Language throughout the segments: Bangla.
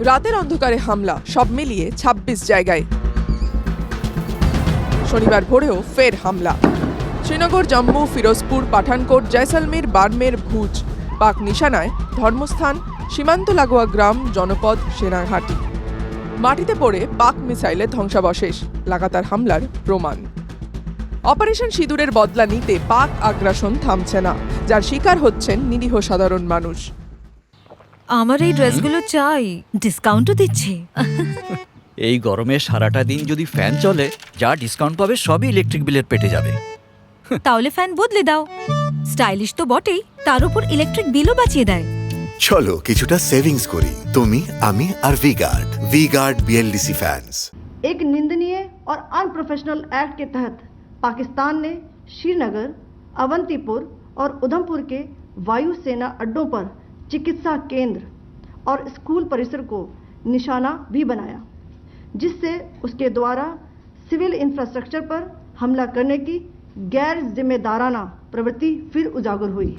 রাতের অন্ধকারে হামলা, সব মিলিয়ে ২৬ জায়গায়। শনিবার ভোরেও ফের হামলা। শ্রীনগর, জম্মু, ফিরোজপুর, পাঠানকোট, জয়সলমীর, বার্মের ভুজ, পাক নিশানায় ধর্মস্থান, সীমান্ত লাগোয়া গ্রাম, জনপদ সেনাঘাটি মাটিতে পড়ে পাক মিসাইলের ধ্বংসাবশেষ, লাগাতার হামলার প্রমাণ। অপারেশন সিঁদুরের বদলা নিতে পাক আগ্রাসন থামছে না, যার শিকার হচ্ছেন নিরীহ সাধারণ মানুষ। আমার এই ড্রেসগুলো চাই ডিসকাউন্টও দিচ্ছে এই গরমে সারাটা দিন যদি ফ্যান চলে যা ডিসকাউন্ট পাবে সবই ইলেকট্রিক বিলের পেটে যাবে তাহলে ফ্যান বদলে দাও স্টাইলিশ তো বটেই তার উপর ইলেকট্রিক বিলও বাঁচিয়ে দেয় চলো কিছুটা সেভিংস করি তুমি আমি আর V Guard V Guard BLDC fans एक निंदनीय और अनप्रोफेशनल एक्ट के तहत पाकिस्तान ने श्रीनगर अवंतीपुर और उधमपुर के वायुसेना अड्डों पर चिकित्सा केंद्र और स्कूल परिसर को निशाना भी बनाया जिससे उसके द्वारा सिविल इंफ्रास्ट्रक्चर पर हमला करने की गैर जिम्मेदाराना प्रवृत्ति फिर उजागर हुई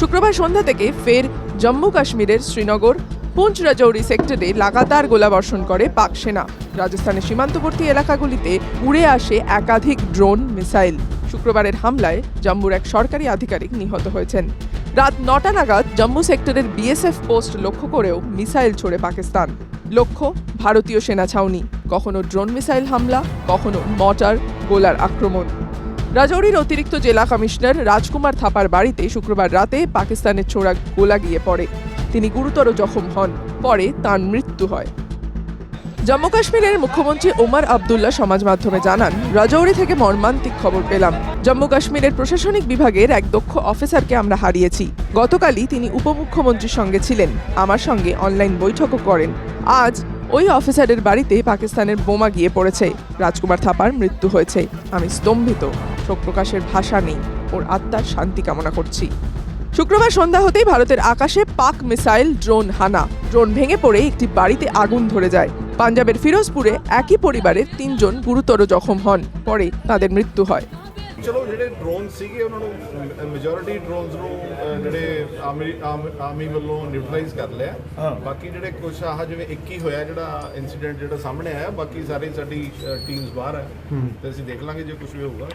শুক্রবার সন্ধ্যা থেকে ফের জম্মু কাশ্মীরের শ্রীনগর পুঞ্চ রাজৌরি সেক্টরে লাগাতার গোলাবর্ষণ করে পাক সেনা রাজস্থানের সীমান্তবর্তী এলাকাগুলিতে উড়ে আসে একাধিক ড্রোন মিসাইল শুক্রবারের হামলায় জম্মুর এক সরকারি আধিকারিক নিহত হয়েছেন রাত নটা নাগাদ জম্মু সেক্টরের বিএসএফ পোস্ট লক্ষ্য করেও মিসাইল ছোড়ে পাকিস্তান। লক্ষ্য, ভারতীয় সেনা ছাউনি। কখনো ড্রোন মিসাইল হামলা, কখনো মটার গোলার আক্রমণ। রাজৌরির অতিরিক্ত জেলা কমিশনার রাজকুমার থাপার বাড়িতে শুক্রবার রাতে পাকিস্তানের ছোড়া গোলা গিয়ে পড়ে। তিনি গুরুতর জখম হন। পরে তার মৃত্যু হয়। জম্মু কাশ্মীরের মুখ্যমন্ত্রী ওমর আবদুল্লাহ সমাজ মাধ্যমে জানান, রাজৌরি থেকে মর্মান্তিক খবর পেলাম। জম্মু কাশ্মীরের প্রশাসনিক বিভাগের এক দক্ষ অফিসারকে আমরা হারিয়েছি। গতকালই তিনি উপমুখ্যমন্ত্রীর সঙ্গে ছিলেন, আমার সঙ্গে অনলাইন বৈঠকও করেন। আজ ওই অফিসারের বাড়িতে পাকিস্তানের বোমা গিয়ে পড়েছে। রাজকুমার থাপার মৃত্যু হয়েছে। আমি স্তম্ভিত, শোক প্রকাশের ভাষা নেই, ওর আত্মার শান্তি কামনা করছি। শুক্রবার সন্ধ্যা হতেই ভারতের আকাশে পাক মিসাইল ড্রোন হানা। ড্রোন ভেঙে পড়ে একটি বাড়িতে আগুন ধরে যায়। পাঞ্জাবের ফিরোজপুরে একই পরিবারের তিনজন গুরুতর জখম হন পরে তাদের মৃত্যু হয় ਚਲੋ ਜਿਹੜੇ ਡਰੋਨ ਸੀਗੇ ਉਹਨਾਂ ਨੂੰ ਮੈਜੋਰਿਟੀ ਡਰੋਨਸ ਨੂੰ ਅਹ, ਜਿਹੜੇ ਆਰਮੀ ਆਰਮ- ਆਰਮੀ ਵੱਲੋਂ ਨਿਊਟਰਲਾਈਜ਼ ਕਰ ਲਿਆ ਬਾਕੀ ਜਿਹੜੇ ਕੁਝ ਆਹ ਜਿਵੇਂ ਇੱਕ ਹੀ ਹੋਇਆ ਜਿਹੜਾ ਇਨਸੀਡੈਂਟ ਜਿਹੜਾ ਸਾਹਮਣੇ ਆਇਆ ਬਾਕੀ ਸਾਰੀ ਸਾਡੀ ਟੀਮਸ ਬਾਹਰ ਹੈ ਤੇ ਅਸੀਂ ਦੇਖ ਲਾਂਗੇ ਜੇ ਕੁਝ ਵੀ ਹੋਊਗਾ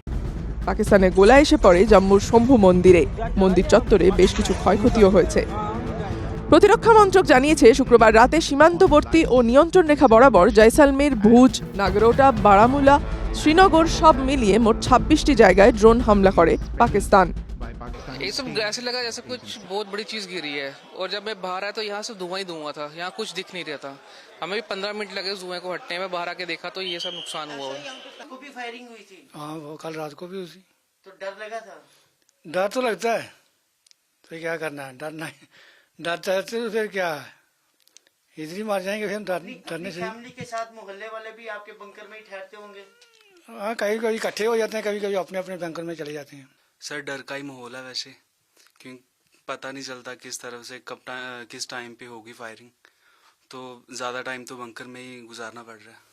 পাকিস্তানের গোলা এসে পড়ে জম্মুর শম্ভু মন্দিরে মন্দির চত্বরে বেশ কিছু ক্ষয়ক্ষতিও হয়েছে প্রতিরক্ষা মন্ত্রক জানিয়েছে শুক্রবার রাতে সীমান্তবর্তী ও নিয়ন্ত্রণ রেখা বরাবর জয়সালমের ভুজ নাগরোটা বারামুলা শ্রীনগর সব মিলিয়ে মোট ছাব্বিশটি জায়গায় ড্রোন হামলা করে পাকিস্তান ये सब ऐसे लगा जैसे कुछ बहुत बड़ी चीज गिरी है और जब मैं बाहर आया तो यहाँ से धुआं ही धुआं था यहाँ कुछ दिख नहीं रहा था हमें भी पंद्रह मिनट लगे उस धुएं को हटने में बाहर आके देखा तो ये सब नुकसान हुआ है को भी फायरिंग हुई थी हाँ वो कल रात को भी उसी तो डर लगा था डर तो लगता है तो क्या करना है डरना है डर चाहते तो फिर क्या? है इधर ही मार जाएँगे फिर हम डरने से। फैमिली के साथ मोहल्ले वाले भी आपके बंकर में ही ठहरते होंगे। हाँ कभी कभी इकट्ठे हो जाते हैं कभी कभी अपने अपने बैंकर में चले जाते हैं। सर डर का ही माहौल है वैसे। क्योंकि पता नहीं चलता किस तरफ़ से कब टाइम किस टाइम पे होगी फायरिंग तो ज़्यादा टाइम तो बंकर में ही गुजारना पड़ रहा है।